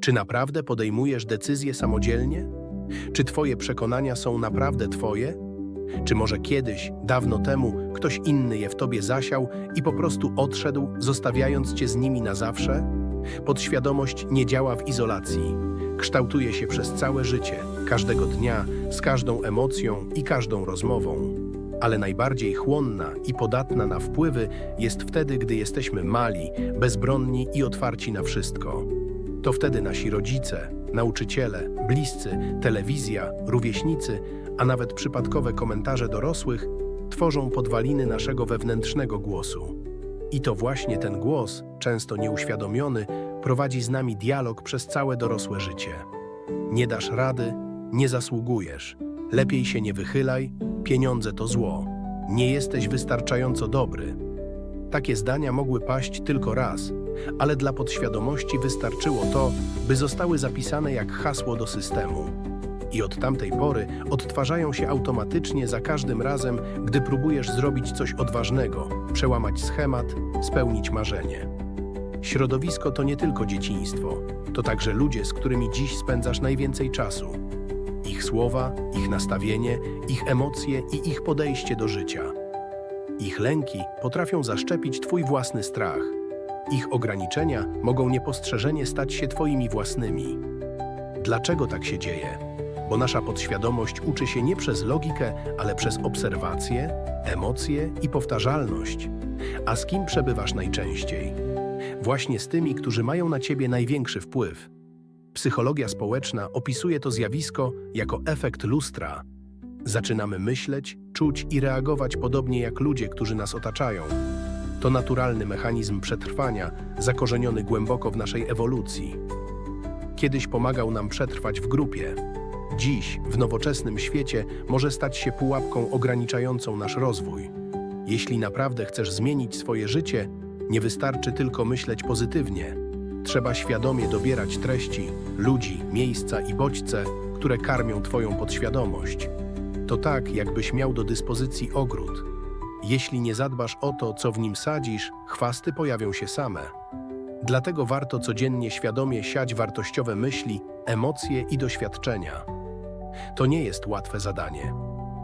Czy naprawdę podejmujesz decyzje samodzielnie? Czy Twoje przekonania są naprawdę Twoje? Czy może kiedyś, dawno temu, ktoś inny je w Tobie zasiał i po prostu odszedł, zostawiając Cię z nimi na zawsze? Podświadomość nie działa w izolacji. Kształtuje się przez całe życie, każdego dnia, z każdą emocją i każdą rozmową. Ale najbardziej chłonna i podatna na wpływy jest wtedy, gdy jesteśmy mali, bezbronni i otwarci na wszystko. To wtedy nasi rodzice, nauczyciele, bliscy, telewizja, rówieśnicy, a nawet przypadkowe komentarze dorosłych tworzą podwaliny naszego wewnętrznego głosu. I to właśnie ten głos, często nieuświadomiony, prowadzi z nami dialog przez całe dorosłe życie. Nie dasz rady, nie zasługujesz. Lepiej się nie wychylaj, pieniądze to zło. Nie jesteś wystarczająco dobry. Takie zdania mogły paść tylko raz, ale dla podświadomości wystarczyło to, by zostały zapisane jak hasło do systemu. I od tamtej pory odtwarzają się automatycznie za każdym razem, gdy próbujesz zrobić coś odważnego, przełamać schemat, spełnić marzenie. Środowisko to nie tylko dzieciństwo, to także ludzie, z którymi dziś spędzasz najwięcej czasu. Ich słowa, ich nastawienie, ich emocje i ich podejście do życia. Ich lęki potrafią zaszczepić Twój własny strach. Ich ograniczenia mogą niepostrzeżenie stać się Twoimi własnymi. Dlaczego tak się dzieje? Bo nasza podświadomość uczy się nie przez logikę, ale przez obserwacje, emocje i powtarzalność. A z kim przebywasz najczęściej? Właśnie z tymi, którzy mają na ciebie największy wpływ. Psychologia społeczna opisuje to zjawisko jako efekt lustra. Zaczynamy myśleć, czuć i reagować podobnie jak ludzie, którzy nas otaczają. To naturalny mechanizm przetrwania, zakorzeniony głęboko w naszej ewolucji. Kiedyś pomagał nam przetrwać w grupie. Dziś, w nowoczesnym świecie, może stać się pułapką ograniczającą nasz rozwój. Jeśli naprawdę chcesz zmienić swoje życie, nie wystarczy tylko myśleć pozytywnie. Trzeba świadomie dobierać treści, ludzi, miejsca i bodźce, które karmią Twoją podświadomość. To tak, jakbyś miał do dyspozycji ogród. Jeśli nie zadbasz o to, co w nim sadzisz, chwasty pojawią się same. Dlatego warto codziennie świadomie siać wartościowe myśli, emocje i doświadczenia. To nie jest łatwe zadanie.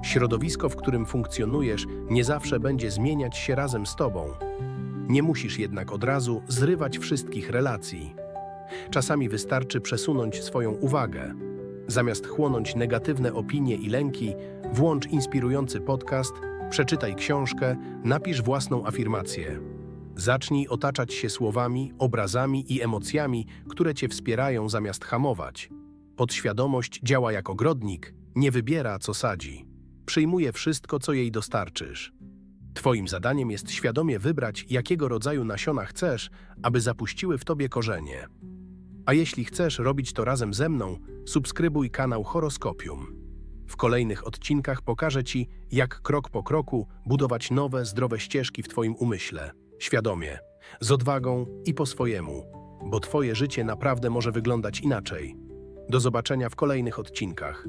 Środowisko, w którym funkcjonujesz, nie zawsze będzie zmieniać się razem z tobą. Nie musisz jednak od razu zrywać wszystkich relacji. Czasami wystarczy przesunąć swoją uwagę. Zamiast chłonąć negatywne opinie i lęki, włącz inspirujący podcast, przeczytaj książkę, napisz własną afirmację. Zacznij otaczać się słowami, obrazami i emocjami, które cię wspierają zamiast hamować. Podświadomość działa jak ogrodnik, nie wybiera, co sadzi. Przyjmuje wszystko, co jej dostarczysz. Twoim zadaniem jest świadomie wybrać, jakiego rodzaju nasiona chcesz, aby zapuściły w tobie korzenie. A jeśli chcesz robić to razem ze mną, subskrybuj kanał Horoskopium. W kolejnych odcinkach pokażę Ci, jak krok po kroku budować nowe, zdrowe ścieżki w Twoim umyśle. Świadomie, z odwagą i po swojemu, bo Twoje życie naprawdę może wyglądać inaczej. Do zobaczenia w kolejnych odcinkach.